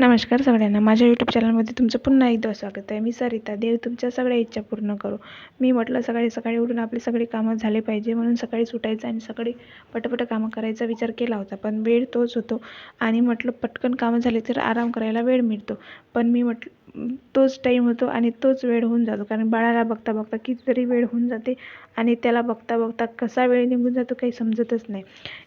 नमस्कार सगळ्यांना. माझ्या यूट्यूब चॅनलमध्ये तुमचं पुन्हा एकदा स्वागत आहे. मी सरिता देव. तुमच्या सगळ्या इच्छा पूर्ण करू. मी म्हटलं सकाळी सकाळी उठून आपले सगळे कामं झाले पाहिजे. म्हणून सकाळी सुटायचं आणि सकाळी पटपट कामं करायचा विचार केला होता. पण वेळ तोच होतो. आणि म्हटलं पटकन कामं झाले तर आराम करायला वेळ मिळतो. पण मी म्हटलं तोच टाईम होतो आणि तोच वेळ होऊन जातो. कारण बाळाला बघता बघता कितीतरी वेळ होऊन जाते आणि त्याला बघता बघता कसा वेळ निघून जातो काही समजतच नाही.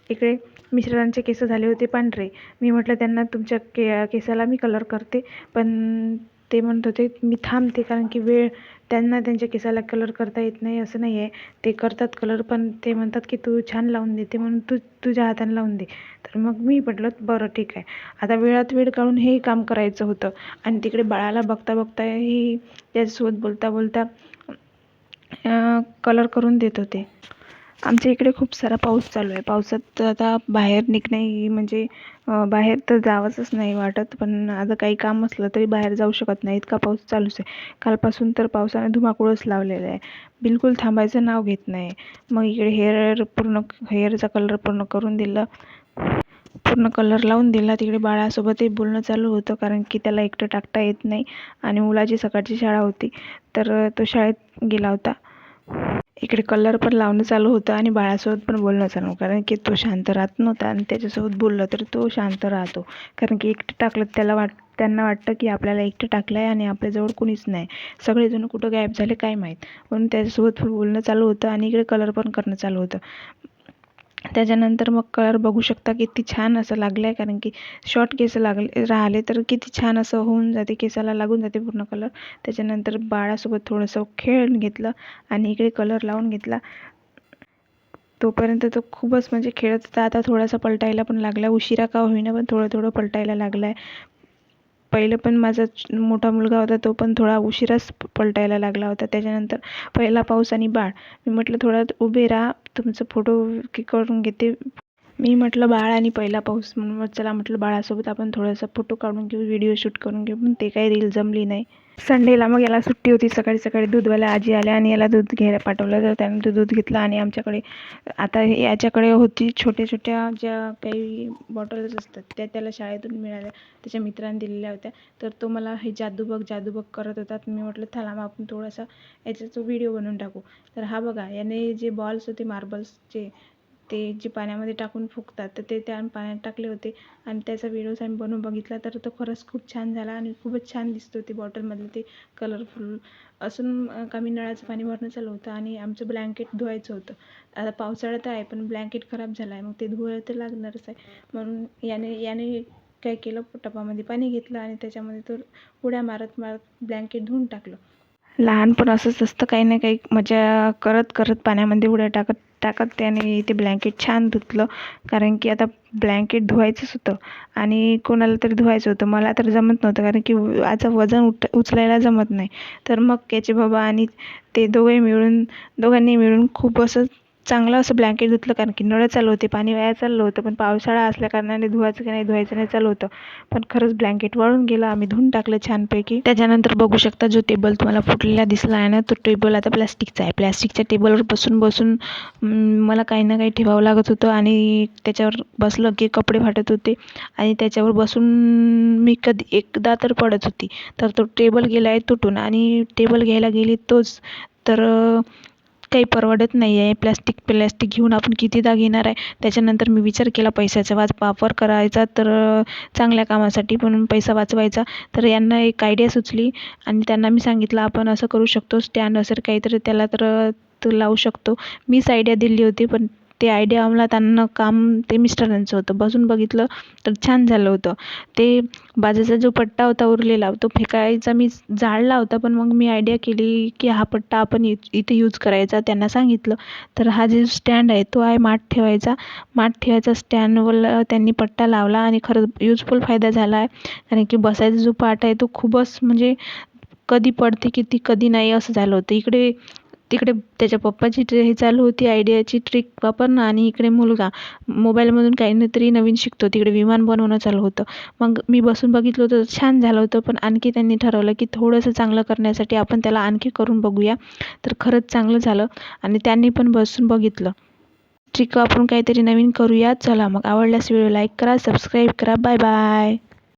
इकडे मिश्रांचे केस झाले होते पांढरे. मी म्हटलं त्यांना तुमच्या के केसाला मी कलर करते. पण ते म्हणत होते मी थांबते कारण की वेळ त्यांना त्यांच्या केसाला कलर करता येत नाही असं नाही आहे ते करतात कलर पण ते म्हणतात की तू छान लावून देते म्हणून तू तुझ्या हाताने लावून दे. तर मग मी म्हटलं बरं ठीक आहे. आता वेळात वेळ काढून हे काम करायचं होतं. आणि तिकडे बाळाला बघता बघता ही त्याच्यासोबत बोलता बोलता कलर करून देत होते. आमच्या इकडे खूप सारा पाऊस चालू आहे. पावसात आता बाहेर निघणे म्हणजे बाहेर तर जावंसच नाही वाटत पण आता काही काम असलं तरी बाहेर जाऊ शकत नाही. इतका पाऊस चालूच आहे. कालपासून तर पावसाने धुमाकूळच लावलेला आहे. बिलकुल थांबायचं नाव घेत नाही. मग इकडे हेअर पूर्ण हेअरचा कलर पूर्ण करून दिला. पूर्ण कलर लावून दिला. तिकडे बाळासोबतही बोलणं चालू होतं कारण की त्याला एकटं टाकता येत नाही. आणि मुलाची सकाळची शाळा होती तर तो शाळेत गेला होता. इकडे कलर पण लावणं चालू होतं आणि बाळासोबत पण बोलणं चालू कारण की तो शांत राहत नव्हता आणि त्याच्यासोबत बोललं तर तो शांत राहतो. कारण की एकटं टाकलं त्याला वाट त्यांना वाटतं की आपल्याला एकटं टाकलं आहे आणि आपल्याजवळ कुणीच नाही. सगळेजण कुठं गायब झाले काय माहीत. म्हणून त्याच्यासोबत बोलणं चालू होतं आणि इकडे कलर पण करणं चालू होतं. त्याच्यानंतर मग कलर बघू शकता किती छान असं लागलं आहे कारण की शॉर्ट केस लागले राहिले तर किती छान असं होऊन जाते केसाला लागून जाते पूर्ण कलर. त्याच्यानंतर बाळासोबत थोडंसं खेळून घेतलं आणि इकडे कलर लावून घेतला. तोपर्यंत तो खूपच म्हणजे खेळत होता. आता थोडासा पलटायला पण लागला. उशिरा का होईना पण थोडं थोडं पलटायला लागला आहे पहिलं पण माझा मोठा मुलगा होता तो पण थोडा उशिराच पलटायला लागला होता. त्याच्यानंतर पहिला पाऊस आणि बाळ. मी म्हटलं थोडा उभे राहा तुमचं फोटो करून घेते. मी म्हटलं बाळ आणि पहिला पाऊस. म्हणून चला म्हटलं बाळासोबत आपण थोडासा फोटो काढून घेऊ व्हिडिओ शूट करून घेऊ. पण ते काही रील जमली नाही. संडेला मग याला सुट्टी होती सकाळी सकाळी दूधवाल्या आजी आल्या आणि याला दूध घ्यायला पाठवलं तर त्यानं दूध घेतलं आणि आमच्याकडे आता याच्याकडे होती छोट्या छोट्या ज्या काही बॉटल्स असतात त्या त्याला शाळेतून मिळाल्या त्याच्या मित्रांनी दिलेल्या होत्या. तर तो मला हे जादूबग जादूबग करत होता. मी म्हटलं थांबा आपण थोडासा याचा तो व्हिडिओ बनवून टाकू. तर हा बघा याने जे बॉल्स होते मार्बल्सचे ते जे पाण्यामध्ये टाकून फुगतात तर ते त्या पाण्यात टाकले होते. आणि त्याचा व्हिडिओज आम्ही बनवून बघितला तर तो खरंच खूप छान झाला आणि खूपच छान दिसत होती बॉटलमधलं ते कलरफुल असून कमी नळाचं पाणी भरणं चालू होतं आणि आमचं ब्लँकेट धुवायचं होतं. आता पावसाळ्यात आहे पण ब्लँकेट खराब झालं आहे मग ते धुवायला तर लागणारच आहे. म्हणून याने याने काय केलं टपामध्ये पाणी घेतलं आणि त्याच्यामध्ये तो उड्या मारत मारत ब्लँकेट धुवून टाकलं. लहानपण असंच असतं काही ना काही मजा करत करत पाण्यामध्ये उड्या टाकत टाकत त्याने ते ब्लँकेट छान धुतलं. कारण की आता ब्लँकेट धुवायचंच होतं आणि कोणाला तरी धुवायचं होतं. मला तर जमत नव्हतं कारण की आता वजन उठ उचलायला जमत नाही. तर मग याचे बाबा आणि ते दोघे मिळून दोघांनी मिळून खूप असं चांगलं असं ब्लँकेट धुतलं कारण की नळ चालू होते पाणी वाया चाललं होतं पण पावसाळा असल्याकारणाने धुवायचं की नाही धुवायचं नाही चालू होतं. पण खरंच ब्लँकेट वाळून गेलं आम्ही धुवून टाकलं छानपैकी. त्याच्यानंतर बघू शकता जो टेबल तुम्हाला फुटलेला दिसला आहे ना तो टेबल आता प्लॅस्टिकचा आहे. प्लॅस्टिकच्या टेबलवर बसून बसून मला काही ना काही ठेवावं लागत होतं आणि त्याच्यावर बसलं की कपडे फाटत होते आणि त्याच्यावर बसून मी कधी एकदा तर पडत होती. तर तो टेबल गेला आहे तुटून आणि टेबल घ्यायला गेली तोच. तर काही परवडत नाही आहे. प्लॅस्टिक प्लॅस्टिक घेऊन आपण कितीदा घेणार आहे? त्याच्यानंतर मी विचार केला पैशाचा वाच वापर करायचा तर चांगल्या कामासाठी पण पैसा वाचवायचा. तर यांना एक आयडिया सुचली आणि त्यांना मी सांगितलं आपण असं करू शकतो. स्टँड असेल काहीतरी त्याला तर तो लावू शकतो. मीच आयडिया दिली होती पण ते आयडिया अंमलात आणणं काम ते मिस्टरांचं होतं. बसून बघितलं तर छान झालं होतं. ते बाजूचा जो पट्टा होता उरलेला तो फेकायचा मी जाळला होता पण मग मी आयडिया केली की हा पट्टा आपण इ इथे यूज करायचा. त्यांना सांगितलं तर हा जे स्टँड आहे तो आहे माठ ठेवायचा. माठ ठेवायचा स्टँडवर त्यांनी पट्टा लावला आणि खरंच यूजफुल फायदा झाला आहे. कारण की बसायचा जो पार्ट आहे तो खूपच म्हणजे कधी पडते किती कधी नाही असं झालं होतं. इकडे तिकडे त्याच्या पप्पाची ट्रे हे चालू होती आयडियाची ट्रिक वापरणं आणि इकडे मुलगा मोबाईलमधून काही ना तरी नवीन शिकतो तिकडे विमान बनवणं चालू होतं. मग मी बसून बघितलं होतं छान झालं होतं पण आणखी त्यांनी ठरवलं की थोडंसं चांगलं करण्यासाठी आपण त्याला आणखी करून बघूया. तर खरंच चांगलं झालं आणि त्यांनी पण बसून बघितलं. ट्रिक वापरून काहीतरी नवीन करूया. चला मग आवडल्यास व्हिडिओ लाईक करा सबस्क्राईब करा. Bye bye.